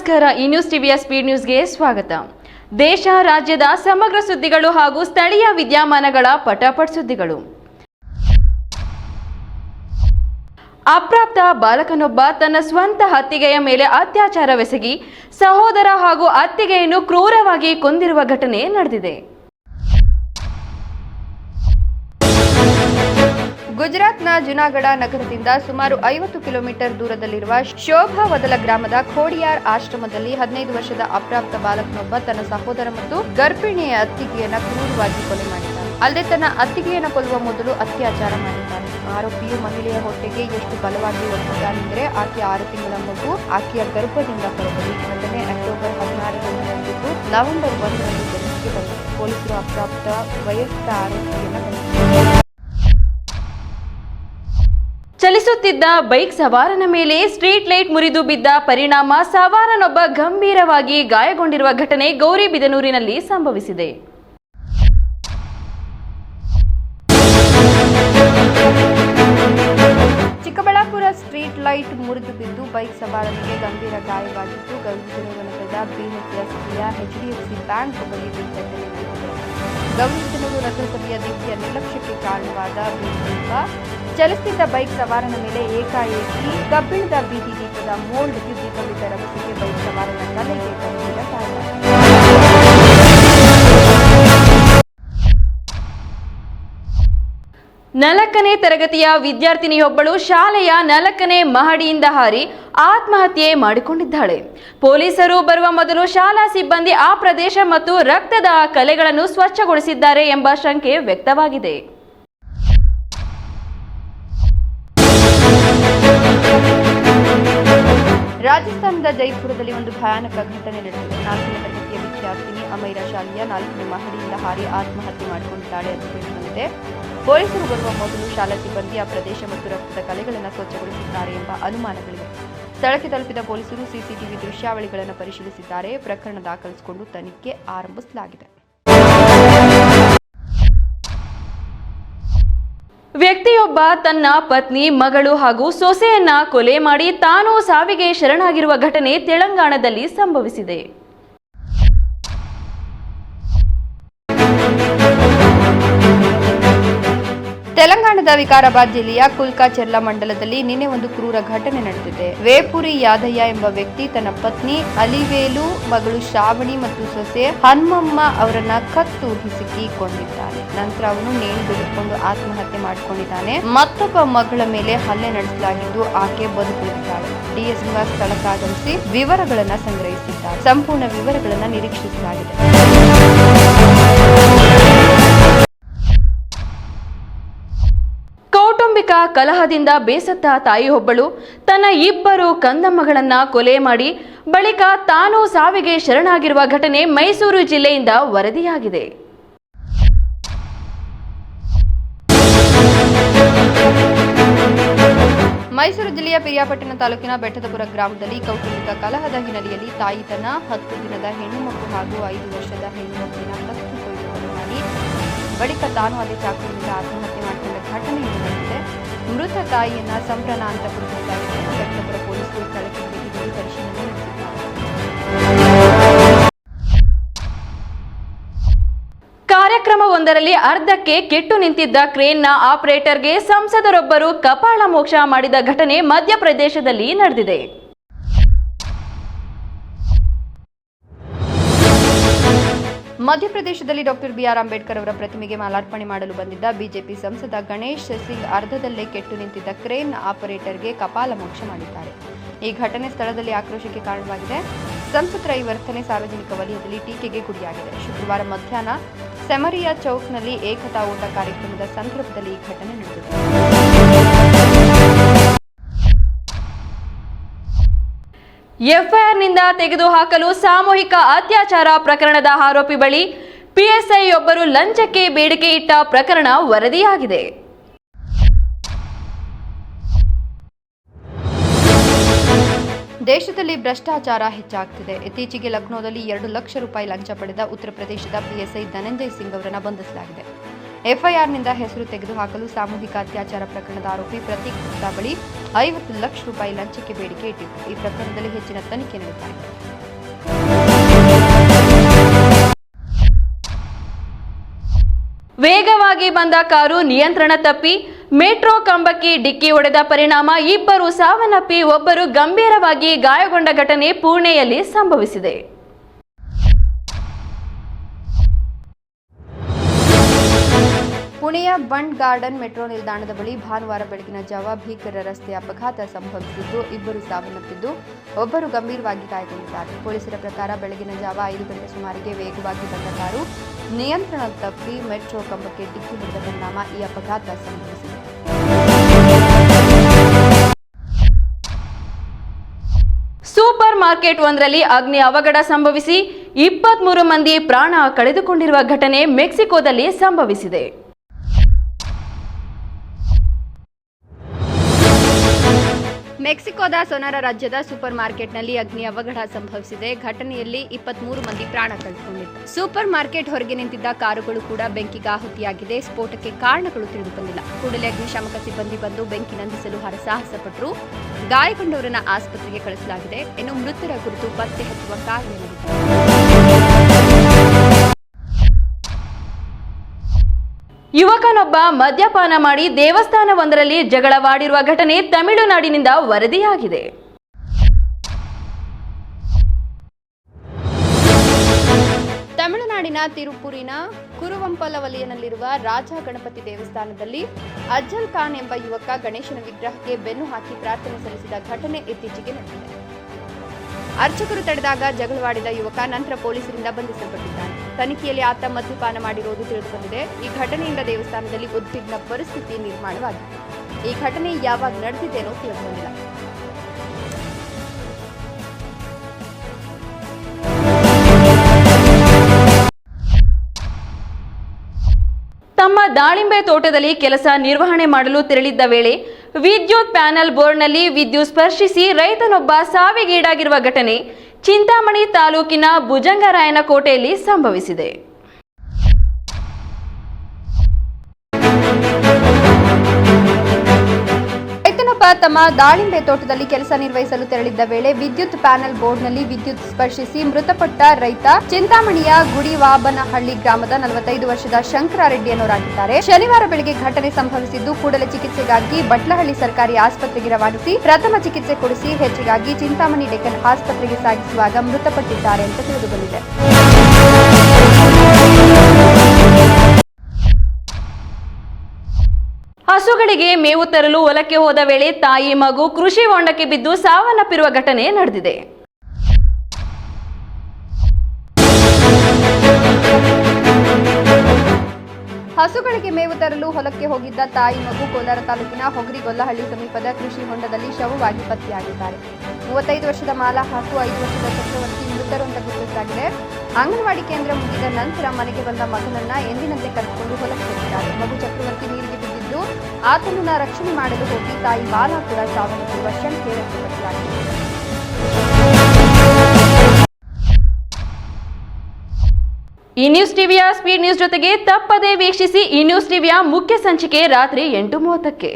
ನಮಸ್ಕಾರ. ಈ ನ್ಯೂಸ್ ಟಿವಿಯ ಸ್ಪೀಡ್ ನ್ಯೂಸ್ಗೆ ಸ್ವಾಗತ. ದೇಶ, ರಾಜ್ಯದ ಸಮಗ್ರ ಸುದ್ದಿಗಳು ಹಾಗೂ ಸ್ಥಳೀಯ ವಿದ್ಯಮಾನಗಳ ಪಟಾಪಟ್ ಸುದ್ದಿಗಳು. ಅಪ್ರಾಪ್ತ ಬಾಲಕನೊಬ್ಬ ತನ್ನ ಸ್ವಂತ ಅತ್ತಿಗೆಯ ಮೇಲೆ ಅತ್ಯಾಚಾರವೆಸಗಿ, ಸಹೋದರ ಹಾಗೂ ಅತ್ತಿಗೆಯನ್ನು ಕ್ರೂರವಾಗಿ ಕೊಂದಿರುವ ಘಟನೆ ನಡೆದಿದೆ. ಗುಜರಾತ್ನ ಜುನಾಗಢ ನಗರದಿಂದ ಸುಮಾರು ಐವತ್ತು ಕಿಲೋಮೀಟರ್ ದೂರದಲ್ಲಿರುವ ಶೋಭಾ ವದಲ ಗ್ರಾಮದ ಖೋಡಿಯಾರ್ ಆಶ್ರಮದಲ್ಲಿ ಹದಿನೈದು ವರ್ಷದ ಅಪ್ರಾಪ್ತ ಬಾಲಕನೊಬ್ಬ ತನ್ನ ಸಹೋದರ ಮತ್ತು ಗರ್ಭಿಣಿಯ ಅತ್ತಿಗೆಯನ್ನು ಕ್ರೂರವಾಗಿ ಕೊಲೆ ಮಾಡಿದ್ದಾನೆ. ಅಲ್ಲದೆ ತನ್ನ ಅತ್ತಿಗೆಯನ್ನು ಕೊಲ್ಲುವ ಮೊದಲು ಅತ್ಯಾಚಾರ ಮಾಡಿದ್ದಾನೆ. ಆರೋಪಿಯು ಮಹಿಳೆಯ ಹೊಟ್ಟೆಗೆ ಎಷ್ಟು ಬಲವಾಗಿ ಒತ್ತಿದ್ದಾನೆಂದರೆ ಆಕೆಯ ಆರು ತಿಂಗಳ ಮಗು, ಆಕೆಯ ಗರ್ಭದಿಂದ ಹೊರಬರಿ ಘಟನೆ ಅಕ್ಟೋಬರ್ ಹದಿನಾರರಂದು ನಡೆದಿದ್ದು ನವೆಂಬರ್ ಒಂದರಂದು ಪೊಲೀಸರು ಅಪ್ರಾಪ್ತ ವಯಸ್ಕ ಆರೋಪಿಯನ್ನು ಚಲಿಸುತ್ತಿದ್ದ ಬೈಕ್ ಸವಾರನ ಮೇಲೆ ಸ್ಟ್ರೀಟ್ ಲೈಟ್ ಮುರಿದು ಬಿದ್ದ ಪರಿಣಾಮ ಸವಾರನೊಬ್ಬ ಗಂಭೀರವಾಗಿ ಗಾಯಗೊಂಡಿರುವ ಘಟನೆ ಗೌರಿಬಿದನೂರಿನಲ್ಲಿ ಸಂಭವಿಸಿದೆ. ಚಿಕ್ಕಬಳ್ಳಾಪುರ ಸ್ಟ್ರೀಟ್ ಲೈಟ್ ಮುರಿದು ಬಿದ್ದು ಬೈಕ್ ಸವಾರನಿಗೆ ಗಂಭೀರ ಗಾಯವಾಗಿದ್ದು ಗೌರಿಬಿದನೂರು ಬಿಎಸ್ ರಸ್ತೆಯ ಎಚ್ಡಿಎಫ್ಸಿ ಬ್ಯಾಂಕ್ ಬಳಿ ಗೌರಿಬಿದನೂರು ನಗರಸಭೆಯ ನಿರ್ಲಕ್ಷ್ಯಕ್ಕೆ ಕಾರಣವಾದ ಚಲಿಸುತ್ತಿದ್ದ ಬೈಕ್ ಸವಾರನ ಮೇಲೆ ಏಕಾಏಕಿ ಕಬ್ಬಿಣದ ಬೀದಿ ದೀಪದ ಮೋಲ್ಡ್ ದೀಪವಿದ್ದ ರಭಸಕ್ಕೆ ಬೈಕ್ ಸವಾರನ ತಲೆಗೆ ಗಂಭೀರ ಕಾರಣ ನಾಲ್ಕನೇ ತರಗತಿಯ ವಿದ್ಯಾರ್ಥಿನಿಯೊಬ್ಬಳು ಶಾಲೆಯ ನಾಲ್ಕನೇ ಮಹಡಿಯಿಂದ ಹಾರಿ ಆತ್ಮಹತ್ಯೆ ಮಾಡಿಕೊಂಡಿದ್ದಾಳೆ. ಪೊಲೀಸರು ಬರುವ ಮೊದಲು ಶಾಲಾ ಸಿಬ್ಬಂದಿ ಆ ಪ್ರದೇಶ ಮತ್ತು ರಕ್ತದ ಕಲೆಗಳನ್ನು ಸ್ವಚ್ಛಗೊಳಿಸಿದ್ದಾರೆ ಎಂಬ ಶಂಕೆ ವ್ಯಕ್ತವಾಗಿದೆ. ರಾಜಸ್ಥಾನದ ಜೈಪುರದಲ್ಲಿ ಒಂದು ಭಯಾನಕ ಘಟನೆ ನಡೆದಿದೆ. ನಾಲ್ಕನೇ ತರಗತಿಯ ವಿದ್ಯಾರ್ಥಿನಿ ಅಮೈರಾ ಶಾಲೆಯ ನಾಲ್ಕನೇ ಮಹಡಿಯಿಂದ ಹಾರಿ ಆತ್ಮಹತ್ಯೆ ಮಾಡಿಕೊಂಡಿದ್ದಾಳೆ ಎಂದು ತಿಳಿದುಬಂದಿದೆ ಪೊಲೀಸರು ಬರುವ ಮೊದಲು ಶಾಲಾ ಸಿಬ್ಬಂದಿ ಆ ಪ್ರದೇಶ ಮತ್ತು ರಕ್ತದ ಕಲೆಗಳನ್ನು ಸ್ವಚ್ಛಗೊಳಿಸಿದ್ದಾರೆ ಎಂಬ ಅನುಮಾನಗಳಿವೆ. ಸ್ಥಳಕ್ಕೆ ತಲುಪಿದ ಪೊಲೀಸರು ಸಿಸಿಟಿವಿ ದೃಶ್ಯಾವಳಿಗಳನ್ನು ಪರಿಶೀಲಿಸಿದ್ದಾರೆ. ಪ್ರಕರಣ ದಾಖಲಿಸಿಕೊಂಡು ತನಿಖೆ ಆರಂಭಿಸಲಾಗಿದೆ. ವ್ಯಕ್ತಿಯೊಬ್ಬ ತನ್ನ ಪತ್ನಿ ಮಗಳು ಹಾಗೂ ಸೊಸೆಯನ್ನ ಕೊಲೆ ಮಾಡಿ ತಾನು ಸಾವಿಗೆ ಶರಣಾಗಿರುವ ಘಟನೆ ತೆಲಂಗಾಣದಲ್ಲಿ ಸಂಭವಿಸಿದೆ. ತೆಲಂಗಾಣದ ವಿಕಾರಾಬಾದ್ ಜಿಲ್ಲೆಯ ಕುಲ್ಕಾ ಚೆರ್ಲಾ ಮಂಡಲದಲ್ಲಿ ನಿನ್ನೆ ಒಂದು ಕ್ರೂರ ಘಟನೆ ನಡೆದಿದೆ. ವೇಪುರಿ ಯಾದಯ್ಯ ಎಂಬ ವ್ಯಕ್ತಿ ತನ್ನ ಪತ್ನಿ ಅಲಿವೇಲು, ಮಗಳು ಶ್ರಾವಣಿ ಮತ್ತು ಸೊಸೆ ಹನುಮಮ್ಮ ಅವರನ್ನ ಕತ್ತು ಹಿಸುಕಿಕೊಂಡಿದ್ದಾನೆ ನಂತರ ಅವನು ನೇಣು ಬಿಡಿಸಿಕೊಂಡು ಆತ್ಮಹತ್ಯೆ ಮಾಡಿಕೊಂಡಿದ್ದಾನೆ. ಮತ್ತೊಬ್ಬ ಮಗಳ ಮೇಲೆ ಹಲ್ಲೆ ನಡೆಸಲಾಗಿದ್ದು ಆಕೆ ಬದುಕುಳಿದಿದ್ದಾಳೆ. ಡಿಎಸ್ ನಿವಾಸ್ ಸ್ಥಳಕ್ಕಾಗಮಿಸಿ ವಿವರಗಳನ್ನ ಸಂಗ್ರಹಿಸಿದ್ದಾರೆ. ಸಂಪೂರ್ಣ ವಿವರಗಳನ್ನ ನಿರೀಕ್ಷಿಸಲಾಗಿದೆ. ಕಲಹದಿಂದ ಬೇಸತ್ತ ತಾಯಿಯೊಬ್ಬಳು. ತನ್ನ ಇಬ್ಬರು ಕಂದಮ್ಮಗಳನ್ನ ಕೊಲೆ ಮಾಡಿ, ಬಳಿಕ ತಾನು ಸಾವಿಗೆ ಶರಣಾಗಿರುವ ಘಟನೆ ಮೈಸೂರು ಜಿಲ್ಲೆಯಿಂದ ವರದಿಯಾಗಿದೆ. ಮೈಸೂರು ಜಿಲ್ಲೆಯ ಪಿರಿಯಾಪಟ್ಟಣ ತಾಲೂಕಿನ ಬೆಟ್ಟದಪುರ ಗ್ರಾಮದಲ್ಲಿ ಕೌಟುಂಬಿಕ ಕಲಹದ ಹಿನ್ನೆಲೆಯಲ್ಲಿ ತಾಯಿ ತನ್ನ ಹತ್ತು ದಿನದ ಹೆಣ್ಣುಮಕ್ಕಳು ಹಾಗೂ ಐದು ವರ್ಷದ ಹೆಣ್ಣು ಮಗುವಿನ ಕತ್ತು ಮಾಡಿ ಬಳಿಕ ತಾನು ಅಲ್ಲಿ ಚಾಕುವಿನಿಂದ ಆತ್ಮಹತ್ಯೆ ಮಾಡಿಕೊಂಡ ಘಟನೆ ಮೃತ ತಾಯಿಯನ್ನ ಸಂಭ್ರಮ ಅಂತ ಬೆಟ್ಟದಪುರ ಪೊಲೀಸರು ಸ್ಥಳಕ್ಕೆ ಭೇಟಿ ಪರಿಶೀಲನೆ ಕಾರ್ಯಕ್ರಮವೊಂದರಲ್ಲಿ ಅರ್ಧಕ್ಕೆ ಕೆಟ್ಟು ನಿಂತಿದ್ದ ಕ್ರೇನ್ನ ಆಪರೇಟರ್ಗೆ ಸಂಸದರೊಬ್ಬರು ಕಪಾಳ ಮೋಕ್ಷ ಮಾಡಿದ ಘಟನೆ ಮಧ್ಯಪ್ರದೇಶದಲ್ಲಿ ನಡೆದಿದೆ. ಮಧ್ಯಪ್ರದೇಶದಲ್ಲಿ ಡಾಕ್ಟರ್ ಬಿಆರ್ ಅಂಬೇಡ್ಕರ್ ಅವರ ಪ್ರತಿಮೆಗೆ ಮಾಲಾರ್ಪಣೆ ಮಾಡಲು ಬಂದಿದ್ದ ಬಿಜೆಪಿ ಸಂಸದ ಗಣೇಶ್ ಸಿಂಗ್ ಅರ್ಧದಲ್ಲೇ ಕೆಟ್ಟು ನಿಂತಿದ್ದ ಕ್ರೇನ್ ಆಪರೇಟರ್ಗೆ ಕಪಾಲ ಮೋಕ್ಷ ಮಾಡಿದ್ದಾರೆ. ಈ ಘಟನೆ ಸ್ಥಳದಲ್ಲಿ ಆಕ್ರೋಶಕ್ಕೆ ಕಾರಣವಾಗಿದೆ. ಸಂಸದರ ಈ ವರ್ತನೆ ಸಾರ್ವಜನಿಕ ವಲಯದಲ್ಲಿ ಟೀಕೆಗೆ ಗುರಿಯಾಗಿದೆ. ಶುಕ್ರವಾರ ಮಧ್ಯಾಹ್ನ ಸೆಮರಿಯಾ ಚೌಕ್ನಲ್ಲಿ ಏಕತಾ ಓಟ ಕಾರ್ಯಕ್ರಮದ ಸಂದರ್ಭದಲ್ಲಿ ಈ ಘಟನೆ ನಡೆದಿದೆ. ಎಫ್ಐಆರ್ನಿಂದ ತೆಗೆದುಹಾಕಲು ಸಾಮೂಹಿಕ ಅತ್ಯಾಚಾರ ಪ್ರಕರಣದ ಆರೋಪಿ ಬಳಿ ಪಿಎಸ್ಐಯೊಬ್ಬರು ಲಂಚಕ್ಕೆ ಬೇಡಿಕೆ ಇಟ್ಟ ಪ್ರಕರಣ ವರದಿಯಾಗಿದೆ. ದೇಶದಲ್ಲಿ ಭ್ರಷ್ಟಾಚಾರ ಹೆಚ್ಚಾಗ್ತಿದೆ. ಇತ್ತೀಚೆಗೆ ಲಕ್ನೋದಲ್ಲಿ ಎರಡು ಲಕ್ಷ ರೂಪಾಯಿ ಲಂಚ ಪಡೆದ ಉತ್ತರ ಪ್ರದೇಶದ ಪಿಎಸ್ಐ ಧನಂಜಯ್ ಸಿಂಗ್ ಅವರನ್ನು ಬಂಧಿಸಲಾಗಿದೆ. ಎಫ್ಐಆರ್ನಿಂದ ಹೆಸರು ತೆಗೆದುಹಾಕಲು ಸಾಮೂಹಿಕ ಅತ್ಯಾಚಾರ ಪ್ರಕರಣದ ಆರೋಪಿ ಪ್ರತೀಕ್ ಗುಪ್ತಾ ಬಳಿ ಐವತ್ತು ಲಕ್ಷ ರೂಪಾಯಿ ಲಂಚಕ್ಕೆ ಬೇಡಿಕೆ ಇಟ್ಟಿತ್ತು ಈ ಪ್ರಕರಣದಲ್ಲಿ ಹೆಚ್ಚಿನ ತನಿಖೆ ನಡೆಯುತ್ತಾ ವೇಗವಾಗಿ ಬಂದ ಕಾರು ನಿಯಂತ್ರಣ ತಪ್ಪಿ, ಮೆಟ್ರೋ ಕಂಬಕ್ಕೆ ಡಿಕ್ಕಿ ಹೊಡೆದ ಪರಿಣಾಮ ಇಬ್ಬರು ಸಾವನ್ನಪ್ಪಿ, ಒಬ್ಬರು ಗಂಭೀರವಾಗಿ ಗಾಯಗೊಂಡ ಘಟನೆ ಪುಣೆಯಲ್ಲಿ ಸಂಭವಿಸಿದೆ. ಪುಣೆಯ ಬಂಡ್ ಗಾರ್ಡನ್ ಮೆಟ್ರೋ ನಿಲ್ದಾಣದ ಬಳಿ ಭಾನುವಾರ ಬೆಳಗಿನ ಜಾವ ಭೀಕರ ರಸ್ತೆ ಅಪಘಾತ ಸಂಭವಿಸಿದ್ದು, ಇಬ್ಬರು ಸಾವನ್ನಪ್ಪಿದ್ದು, ಒಬ್ಬರು ಗಂಭೀರವಾಗಿ ಗಾಯಗೊಂಡಿದ್ದಾರೆ. ಪೊಲೀಸರ ಪ್ರಕಾರ ಬೆಳಗಿನ ಜಾವ ಐದು ಗಂಟೆ ಸುಮಾರಿಗೆ ವೇಗವಾಗಿ ಬಂದ ಕಾರು ನಿಯಂತ್ರಣ ತಪ್ಪಿ ಮೆಟ್ರೋ ಕಂಬಕ್ಕೆ ಡಿಕ್ಕಿ ಹೊಡೆದ ಪರಿಣಾಮ ಈ ಅಪಘಾತ ಸಂಭವಿಸಿದೆ. ಸೂಪರ್ ಮಾರ್ಕೆಟ್ ಒಂದರಲ್ಲಿ ಅಗ್ನಿ ಅವಘಡ ಸಂಭವಿಸಿ ಇಪ್ಪತ್ಮೂರು ಮಂದಿ ಪ್ರಾಣ ಕಳೆದುಕೊಂಡಿರುವ ಘಟನೆ ಮೆಕ್ಸಿಕೋದಲ್ಲಿ ಸಂಭವಿಸಿದೆ. ಮೆಕ್ಸಿಕೋದ ಸೊನಾರ ರಾಜ್ಯದ ಸೂಪರ್ ಮಾರ್ಕೆಟ್ನಲ್ಲಿ ಅಗ್ನಿ ಅವಘಡ ಸಂಭವಿಸಿದೆ. ಘಟನೆಯಲ್ಲಿ ಇಪ್ಪತ್ಮೂರು ಮಂದಿ ಪ್ರಾಣ ಕಳೆದುಕೊಂಡಿದ್ದಾರೆ. ಸೂಪರ್ ಮಾರ್ಕೆಟ್ ಹೊರಗೆ ನಿಂತಿದ್ದ ಕಾರುಗಳು ಕೂಡ ಬೆಂಕಿಗೆ ಆಹುತಿಯಾಗಿದೆ. ಸ್ಫೋಟಕ್ಕೆ ಕಾರಣಗಳು ತಿಳಿದು ಬಂದಿಲ್ಲ ಕೂಡಲೇ ಅಗ್ನಿಶಾಮಕ ಸಿಬ್ಬಂದಿ ಬಂದು ಬೆಂಕಿ ನಂದಿಸಲು ಹರಸಾಹಸ ಪಟ್ಟರು. ಗಾಯಗೊಂಡವರನ್ನ ಆಸ್ಪತ್ರೆಗೆ ಕಳಿಸಲಾಗಿದೆ. ಇನ್ನು ಮೃತರ ಕುರಿತು ಪತ್ತೆ ಹಚ್ಚುವ ಕಾರ್ಯ ನಡೆದಿದೆ. ಯುವಕನೊಬ್ಬ ಮದ್ಯಪಾನ ಮಾಡಿ ದೇವಸ್ಥಾನವೊಂದರಲ್ಲಿ ಜಗಳವಾಡಿರುವ ಘಟನೆ ತಮಿಳುನಾಡಿನಿಂದ ವರದಿಯಾಗಿದೆ. ತಮಿಳುನಾಡಿನ ತಿರುಪುರಿನ ಕುರುವಂಪಲವಲಿಯನಲ್ಲಿರುವ ರಾಜ ಗಣಪತಿ ದೇವಸ್ಥಾನದಲ್ಲಿ ಅಜ್ಜಲ್ ಖಾನ್ ಎಂಬ ಯುವಕ ಗಣೇಶನ ವಿಗ್ರಹಕ್ಕೆ ಬೆನ್ನು ಹಾಕಿ ಪ್ರಾರ್ಥನೆ ಸಲ್ಲಿಸಿದ ಘಟನೆ ಇತ್ತೀಚೆಗೆ ನಡೆದಿದೆ. ಅರ್ಚಕರು ತಡೆದಾಗ ಜಗಳವಾಡಿದ ಯುವಕ ನಂತರ ಪೊಲೀಸರಿಂದ ಬಂಧಿಸಲ್ಪಟ್ಟಿದ್ದಾನೆ. ತನಿಖೆಯಲ್ಲಿ ಆತ ಮದ್ಯಪಾನ ಮಾಡಿರುವುದು ತಿಳಿದುಬಂದಿದೆ. ಈ ಘಟನೆಯಿಂದ ದೇವಸ್ಥಾನದಲ್ಲಿ ಉದ್ವಿಗ್ನ ಪರಿಸ್ಥಿತಿ ನಿರ್ಮಾಣವಾಗಿದೆ. ಈ ಘಟನೆ ಯಾವಾಗ ನಡೆದಿದ್ದೇನೋ ತಿಳಿದುಬಂದಿಲ್ಲ. ತಮ್ಮ ದಾಳಿಂಬೆ ತೋಟದಲ್ಲಿ ಕೆಲಸ ನಿರ್ವಹಣೆ ಮಾಡಲು ತೆರಳಿದ್ದ ವೇಳೆ ವಿದ್ಯುತ್ ಪ್ಯಾನೆಲ್ ಬೋರ್ಡ್ನಲ್ಲಿ ವಿದ್ಯುತ್ ಸ್ಪರ್ಶಿಸಿ ರೈತನೊಬ್ಬ ಸಾವಿಗೀಡಾಗಿರುವ ಘಟನೆ ಚಿಂತಾಮಣಿ ತಾಲೂಕಿನ ಭುಜಂಗರಾಯನ ಕೋಟೆಯಲ್ಲಿ ಸಂಭವಿಸಿದೆ. ರೈತನೊಬ್ಬ ತಮ್ಮ ದಾಳಿಂಬೆ ತೋಟದಲ್ಲಿ ಕೆಲಸ ನಿರ್ವಹಿಸಲು ತೆರಳಿದ್ದ ವೇಳೆ ವಿದ್ಯುತ್ ಪ್ಯಾನೆಲ್ ಬೋರ್ಡ್ನಲ್ಲಿ ವಿದ್ಯುತ್ ಸ್ಪರ್ಶಿಸಿ ಮೃತಪಟ್ಟ ರೈತ ಚಿಂತಾಮಣಿಯ ಗುಡಿವಾಬನಹಳ್ಳಿ ಗ್ರಾಮದ ನಲವತ್ತೈದು ವರ್ಷದ ಶಂಕರ ಅನ್ನೋರಾಗಿದ್ದಾರೆ. ಶನಿವಾರ ಬೆಳಗ್ಗೆ ಘಟನೆ ಸಂಭವಿಸಿದ್ದು ಕೂಡಲೇ ಚಿಕಿತ್ಸೆಗಾಗಿ ಬಟ್ಲಹಳ್ಳಿ ಸರ್ಕಾರಿ ಆಸ್ಪತ್ರೆಗೆ ರವಾನಿಸಿ ಪ್ರಥಮ ಚಿಕಿತ್ಸೆ ಕೊಡಿಸಿ ಹೆಚ್ಚಿಗಾಗಿ ಚಿಂತಾಮಣಿ ಡೆಕ್ಕನ್ ಆಸ್ಪತ್ರೆಗೆ ಸಾಗಿಸುವಾಗ ಮೃತಪಟ್ಟಿದ್ದಾರೆ ಅಂತ ತಿಳಿದುಬಂದಿದೆ. ಹಸುಗಳಿಗೆ ಮೇವು ತರಲು ಹೊಲಕ್ಕೆ ಹೋದ ವೇಳೆ ತಾಯಿ ಮಗು ಕೃಷಿ ಹೊಂಡಕ್ಕೆ ಬಿದ್ದು ಸಾವನ್ನಪ್ಪಿರುವ ಘಟನೆ ನಡೆದಿದೆ. ಹಸುಗಳಿಗೆ ಮೇವು ತರಲು ಹೊಲಕ್ಕೆ ಹೋಗಿದ್ದ ತಾಯಿ ಮಗು ಕೋಲಾರ ತಾಲೂಕಿನ ಹೊಗರಿಗೊಲ್ಲಹಳ್ಳಿ ಸಮೀಪದ ಕೃಷಿ ಹೊಂಡದಲ್ಲಿ ಶವವಾಗಿ ಪತ್ತೆಯಾಗಿದ್ದಾರೆ. ಮೂವತ್ತೈದು ವರ್ಷದ ಮಾಲಾ ಹಾಗೂ ಐದು ವರ್ಷದ ಚಕ್ರವರ್ತಿ ಮೃತರು ಅಂತ ಗುರುತಿಸಲಾಗಿದೆ. ಅಂಗನವಾಡಿ ಕೇಂದ್ರ ಮುಗಿದ ನಂತರ ಮನೆಗೆ ಬಂದ ಮಗನನ್ನ ಎಂದಿನಂತೆ ಕರೆದುಕೊಂಡು ಹೊಲಕ್ಕೆ ಹೋಗಿದ್ದಾರೆ. ಮಗು ಚಕ್ರವರ್ತಿ ನೀರಿಗೆ ಆತನನ್ನ ರಕ್ಷಣೆ ಮಾಡಲು ಹೋಗಿ ತಾಯಿ ಬಾಲ ಕೂಡ ಸಾವನ್ನಪ್ಪಿರುವ ಶಂಕೆ ವ್ಯಕ್ತಪಡಿಸಲಾಗಿದೆ. ಈ ನ್ಯೂಸ್ ಟಿವಿಯ ಸ್ಪೀಡ್ ನ್ಯೂಸ್ ಜೊತೆಗೆ ತಪ್ಪದೇ ವೀಕ್ಷಿಸಿ ಈ ನ್ಯೂಸ್ ಟಿವಿಯ ಮುಖ್ಯ ಸಂಚಿಕೆ ರಾತ್ರಿ ಎಂಟು ಮೂವತ್ತಕ್ಕೆ.